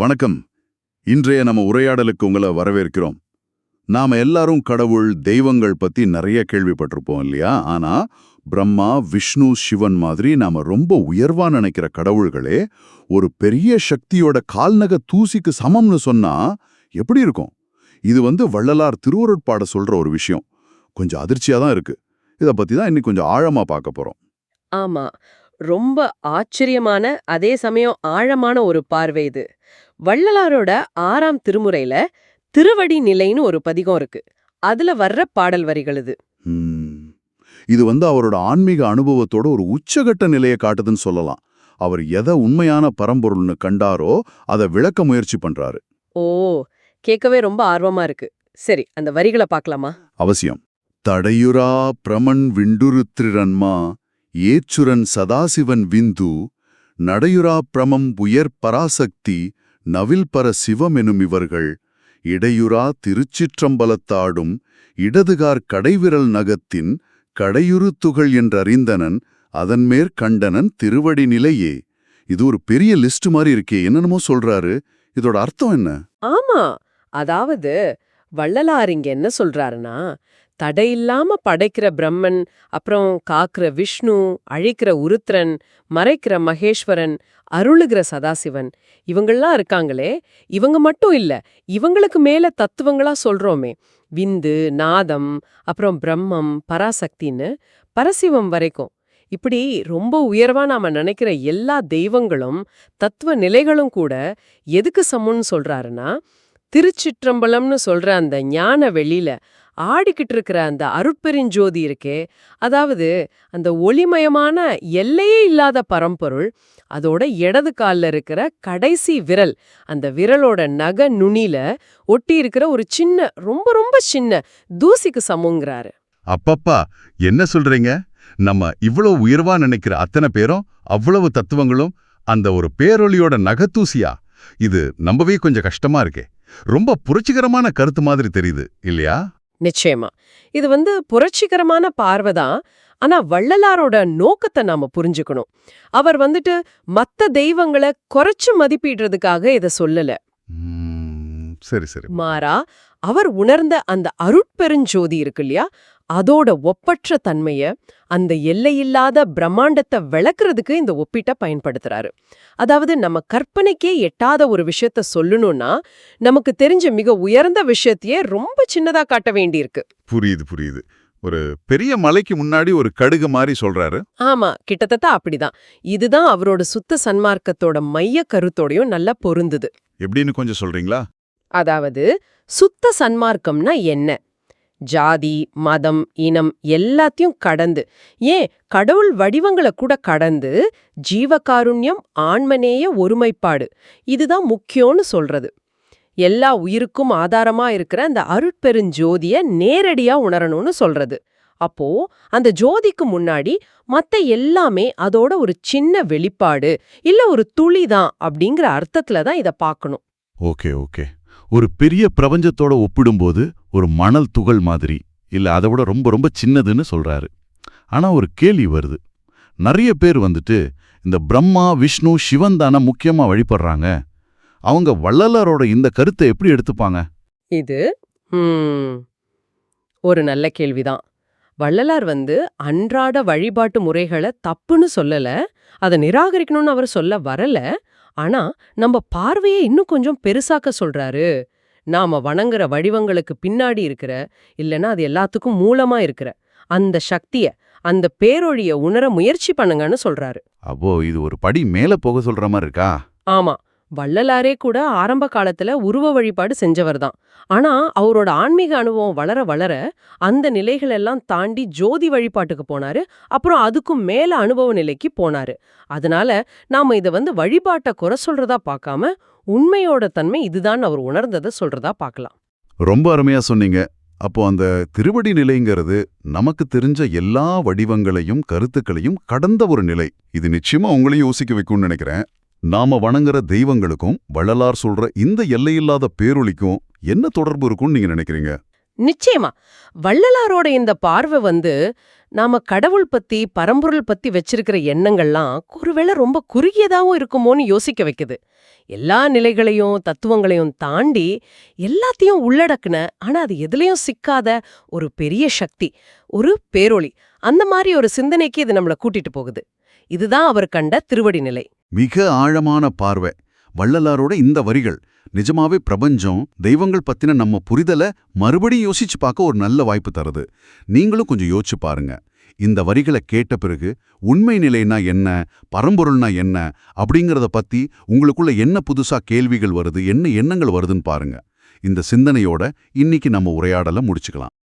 வணக்கம். இன்றைய நம்ம உரையாடலுக்கு உங்களை வரவேற்கிறோம். நாம எல்லாரும் கடவுள் தெய்வங்கள் பத்தி நிறைய கேள்விப்பட்டிருப்போம் இல்லையா? ஆனா பிரம்மா விஷ்ணு சிவன் மாதிரி நாம ரொம்ப உயர்வா நினைக்கிற கடவுள்களே ஒரு பெரிய சக்தியோட கால்நக தூசிக்கு சமம்னு சொன்னா எப்படி இருக்கும்? இது வந்து வள்ளலார் திருவருட்பாட சொல்ற ஒரு விஷயம். கொஞ்சம் அதிர்ச்சியா தான் இருக்கு. இத பத்தி தான் இன்னைக்கு கொஞ்சம் ஆழமா பார்க்க போறோம். ஆமா. ரொம்ப ஆச்சரியமான அதே சமயம் ஆழமான ஒரு பார்வை இது. வள்ளலாரோட ஆறாம் திருமுறையில திருவடி நிலைன்னு ஒரு பதிகம் இருக்கு. அதுல வர்ற பாடல் வரிகள் இது. இது வந்து அவரோட ஆன்மீக அனுபவத்தோட ஒரு உச்சகட்ட நிலையை காட்டுதுன்னு சொல்லலாம். அவர் எதை உண்மையான பரம்பொருள்னு கண்டாரோ அதை விளக்க முயற்சி பண்றாரு. ஓ கேட்கவே ரொம்ப ஆர்வமா இருக்கு. சரி அந்த வரிகளை பார்க்கலாமா? அவசியம். தடையுரா பிரமன் விண்டுருத்திரன்மா ஏச்சுரன் சதாசிவன் விந்து நடையுரா பிரமம் உயர் பராசக்தி நவில்பர சிவமெனும் இவர்கள் இடையுரா திருச்சிற்றம்பலத்தாடும் இடதுகார் கடைவிரல் நகத்தின் கடையுறு துகள் என்றறிந்தனன் அதன்மேற் கண்டனன் திருவடி நிலையே. இது ஒரு பெரிய லிஸ்ட் மாதிரி இருக்கே என்னென்னமோ சொல்றாரு. இதோட அர்த்தம் என்ன? ஆமா அதாவது வள்ளலார் இங்க என்ன சொல்றாருன்னா தடையில்லாம படைக்கிற பிரம்மன் அப்புறம் காக்கிற விஷ்ணு அழிக்கிற உருத்திரன் மறைக்கிற மகேஸ்வரன் அருளுகிற சதாசிவன் இவங்கள்லாம் இருக்காங்களே இவங்க மட்டும் இல்ல இவங்களுக்கு மேல தத்துவங்களா சொல்றோமே விந்து நாதம் அப்புறம் பிரம்மம் பராசக்தின்னு பரசிவம் வரைக்கும். இப்படி ரொம்ப உயர்வா நாம நினைக்கிற எல்லா தெய்வங்களும் தத்துவ நிலைகளும் கூட எதுக்கு சமம்னு சொல்றாருன்னா திருச்சிற்றம்பலம்னு சொல்ற அந்த ஞான வெளியில ஆடிக்கிட்டு இருக்கிற அந்த அருட்பெருஞ்சோதி இருக்கே அதாவது அந்த ஒளிமயமான எல்லையே இல்லாத பரம்பொருள் அதோட இடது கால்ல இருக்கிற கடைசி விரல் அந்த விரலோட நக நுனியில ஒட்டி இருக்கிற ஒரு சின்ன ரொம்ப ரொம்ப சின்ன தூசிக்கு சமங்கிறாரு அப்பப்பா என்ன சொல்றீங்க? நம்ம இவ்வளவு உயர்வா நினைக்கிற அத்தனை பேரும் அவ்வளவு தத்துவங்களும் அந்த ஒரு பேரொளியோட நகத்தூசியா? இது நம்பவே கொஞ்சம் கஷ்டமா இருக்கே. ரொம்ப புரட்சிகரமான கருத்து மாதிரி தெரியுது இல்லையா? நிச்சயமா. இது வந்து புரட்சிகரமான பார்வை தான். ஆனா வள்ளலாரோட நோக்கத்தை நாம புரிஞ்சுக்கணும். அவர் வந்துட்டு மத்த தெய்வங்களை குறைச்சு மதிப்பிடுறதுக்காக இத சொல்லல. சரி சரி. மாறா அவர் உணர்ந்த அந்த அருட்பெருஞ்சோதி இருக்கு இல்லையா? அதோட ஒப்பற்ற தன்மைய அந்த எல்லையில்லாத பிரம்மாண்டத்தை விளக்குறதுக்கு இந்த ஒப்பீட்டை பயன்படுத்துறாரு. அதாவது நம்ம கற்பனைக்கே எட்டாத ஒரு விஷயத்த சொல்லணும்னா நமக்கு தெரிஞ்ச மிக உயர்ந்த விஷயத்தையே ரொம்ப சின்னதா காட்ட வேண்டியிருக்கு. புரியுது புரியுது. ஒரு பெரிய மலைக்கு முன்னாடி ஒரு கடுகு மாதிரி சொல்றாரு. ஆமா கிட்டத்தட்ட அப்படிதான். இதுதான் அவரோட சுத்த சன்மார்க்கத்தோட மைய கருத்தோடையும் நல்லா பொருந்துது. எப்படின்னு கொஞ்சம் சொல்றீங்களா? அதாவது சுத்த சன்மார்க்கம்னா என்ன? ஜாதி மதம் இனம் எல்லாத்தையும் கடந்து ஏன் கடவுள் வடிவங்களை கூட கடந்து ஜீவகாருண்யம் ஆண்மனேய ஒருமைப்பாடு இதுதான் முக்கியம்னு சொல்றது. எல்லா உயிருக்கும் ஆதாரமா இருக்கிற அந்த அருட்பெருஞ்சோதிய நேரடியா உணரணும்னு சொல்றது. அப்போ அந்த ஜோதிக்கு முன்னாடி மத்த எல்லாமே அதோட ஒரு சின்ன வெளிப்பாடு இல்ல ஒரு துளிதான் அப்படிங்கிற அர்த்தத்துல தான் இத பார்க்கணும். Okay okay. ஒரு பெரிய பிரபஞ்சத்தோட ஒப்பிடும்போது ஒரு மணல் துகள் மாதிரி இல்ல அதை விட ரொம்ப ரொம்ப சின்னதுன்னு சொல்றாரு. ஆனா ஒரு கேள்வி வருது. நிறைய பேர் வந்துட்டு இந்த பிரம்மா விஷ்ணு சிவன் தானே முக்கியமா வழிபடுறாங்க. அவங்க வள்ளலாரோட இந்த கருத்தை எப்படி எடுத்துப்பாங்க? இது ஒரு நல்ல கேள்விதான். வள்ளலார் வந்து அன்றாட வழிபாட்டு முறைகளை தப்புன்னு சொல்லல அதை நிராகரிக்கணும்னு அவர் சொல்ல வரல. ஆனா நம்ம பார்வையை இன்னும் கொஞ்சம் பெருசாக்க சொல்றாரு. நாம வணங்குற வடிவங்களுக்கு பின்னாடி இருக்கிற இல்லனா அது எல்லாத்துக்கும் மூலமா இருக்கிற அந்த சக்திய அந்த பேரொழிய உணர முயற்சி பண்ணுங்கன்னு சொல்றாரு. அப்போ இது ஒரு படி மேல போக சொல்ற மாதிரி இருக்கா? ஆமா. வள்ளலாரே கூட ஆரம்ப காலத்துல உருவ வழிபாடு செஞ்சவர்தான் ஆனா அவரோட ஆன்மீக அனுபவம் வளர வளர அந்த நிலைகள் எல்லாம் தாண்டி ஜோதி வழிபாட்டுக்கு போனாரு. அப்புறம் அதுக்கும் மேல அனுபவ நிலைக்கு போனாரு. அதனால நாம இத வந்து வழிபாட்டை குறை சொல்றதா பார்க்காம உண்மையோட தன்மை இதுதான் அவர் உணர்ந்ததை சொல்றதா பார்க்கலாம். ரொம்ப அருமையா சொன்னீங்க. அப்போ அந்த திருவடி நிலைங்கிறது நமக்கு தெரிஞ்ச எல்லா வடிவங்களையும் கருத்துக்களையும் கடந்த ஒரு நிலை. இது நிச்சயமா உங்களையும் யோசிக்க வைக்கும்னு நினைக்கிறேன். நாம வணங்குற தெய்வங்களுக்கும் வள்ளலார் சொல்ற இந்த எல்லையில்லாத பேரொளிக்கும் என்ன தொடர்பு இருக்கும்னு நீங்க நினைக்கிறீங்க? நிச்சயமா. வள்ளலாரோட இந்த பார்வை வந்து நாம கடவுள் பத்தி பரம்பொருள் பத்தி வச்சிருக்கிற எண்ணங்கள்லாம் ஒருவேளை ரொம்ப குறுகியதாவும் இருக்குமோன்னு யோசிக்க வைக்குது. எல்லா நிலைகளையும் தத்துவங்களையும் தாண்டி எல்லாத்தையும் உள்ளடக்குன ஆனா அது எதுலயும் சிக்காத ஒரு பெரிய சக்தி ஒரு பேரொளி. அந்த மாதிரி ஒரு சிந்தனைக்கு இது நம்மள கூட்டிட்டு போகுது. இதுதான் அவர் கண்ட திருவடி நிலை. மிக ஆழமான பார்வை வள்ளலாரோட இந்த வரிகள். நிஜமாவே பிரபஞ்சம் தெய்வங்கள் பத்தின நம்ம புரிதலை மறுபடியும் யோசிச்சு பார்க்க ஒரு நல்ல வாய்ப்பு தருது. நீங்களும் கொஞ்சம் யோசிச்சு பாருங்க. இந்த வரிகளை கேட்ட பிறகு உண்மை நிலைனா என்ன பரம்பொருள்னா என்ன அப்படிங்கறத பத்தி உங்களுக்குள்ள என்ன புதுசா கேள்விகள் வருது என்ன எண்ணங்கள் வருதுன்னு பாருங்க. இந்த சிந்தனையோட இன்னைக்கு நம்ம உரையாடலை முடிச்சுக்கலாம்.